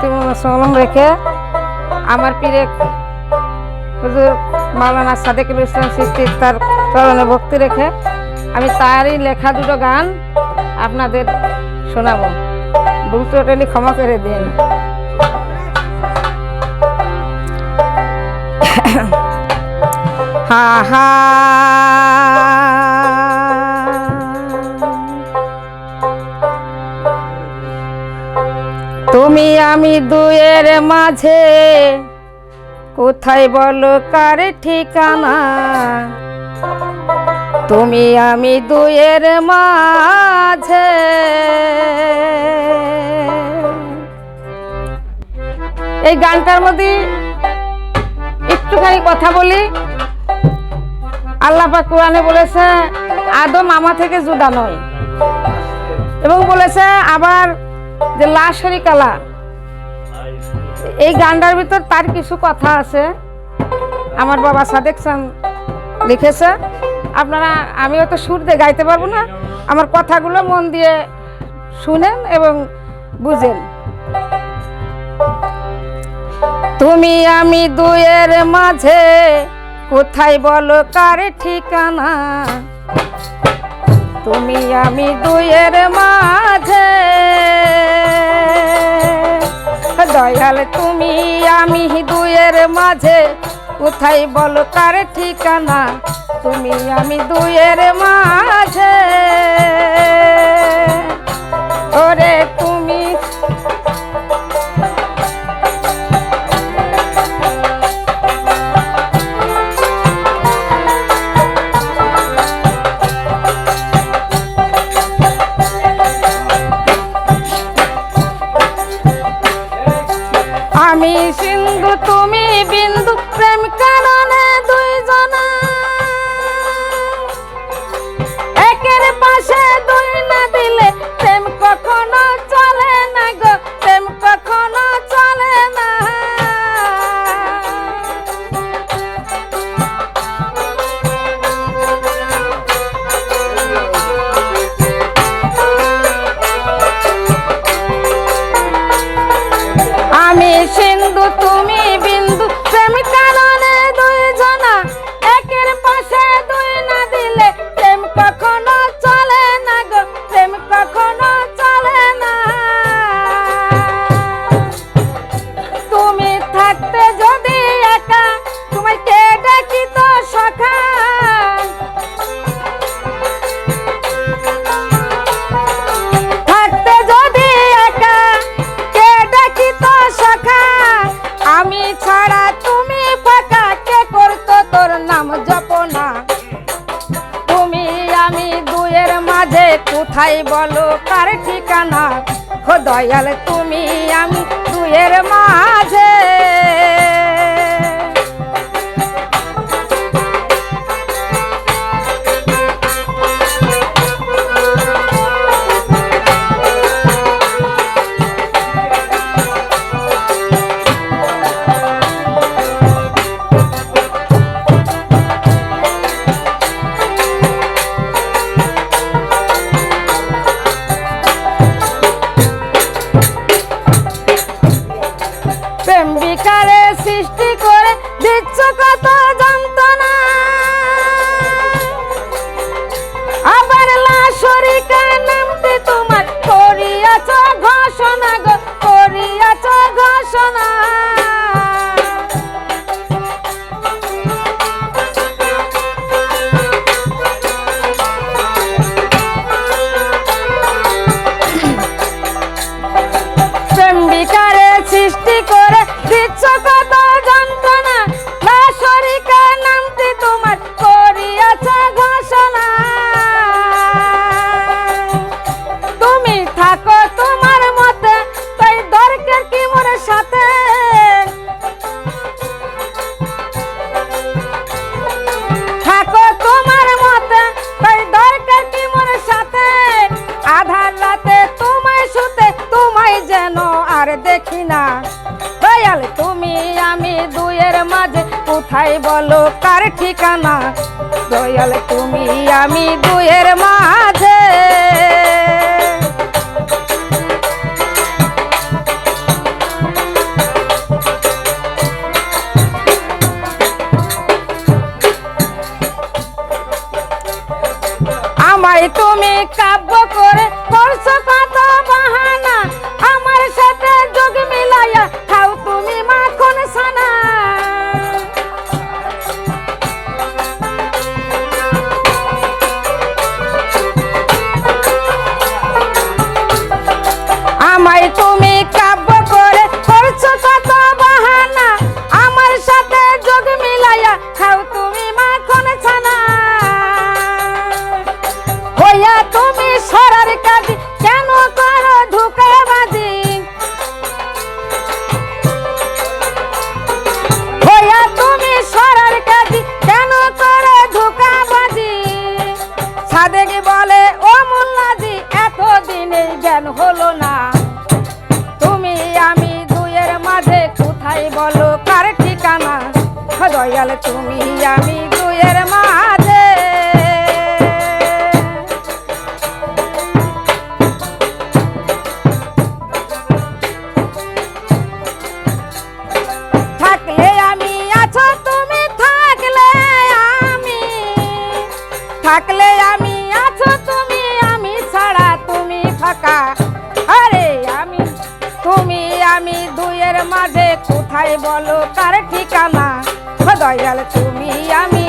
ভক্তি রেখে আমার পীরে হুজুর মাওলানা সাদেকুল ইসলাম সৃষ্টি তার চরণে ভক্তি রেখে আমি তারই লেখা দুটো গান আপনাদের শোনাবো। ভুল ক্ষমা করে দিন। হা হা আমি দুয়ের মাঝে। কোথায় বলো কার ঠিকানা? তুমি আমি দুয়ের মাঝে। এই গানটার মধ্যে একটুখানি কথা বলি। আল্লাহ পাক কোরআনে বলেছে, আদম আমা থেকে জুদা নয়। এবং বলেছে আবার যে লাশরি কালা এই গানটার ভিতর তার কিছু কথা আছে। আমার বাবা সাদেক লিখেছে। আপনারা আমি হয়তো সুর দিয়ে গাইতে পারব না। আমার কথাগুলো মন দিয়ে শুনেন এবং বুঝেন। তুমি আমি দুয়ের মাঝে, কোথায় বলো কার ঠিকানা? তুমি আমি দুয়ের মাঝে দয়াল তুমি আমি দুয়ের মাঝে। কোথায় বল তার ঠিকানা? তুমি আমি দুয়ের মাঝে। কখনো বলো কার ঠিকানা? ও দয়াল তুমি আমি দুয়ের মাঝে। আর দেখি না। দয়াল তুমি, আমি দুয়ের মাঝে, কোথায় বলো কার ঠিকানা? দয়াল তুমি, আমি দুয়ের মাঝে। আমায় তুমি কাব্য করে করছ কত বাহানা। বলো কার ঠিকানা? দয়াল, তুমি আমি দুয়ের মাঝে। থাকলে আমি আছো তুমি থাকলে আমি। থাকলে আমি আছো তুমি, আমি ছাড়া তুমি ফাঁকা। দুইয়ের মাঝে কোথায় বলো? কার ঠিকানা? দয়াল তুমি আমি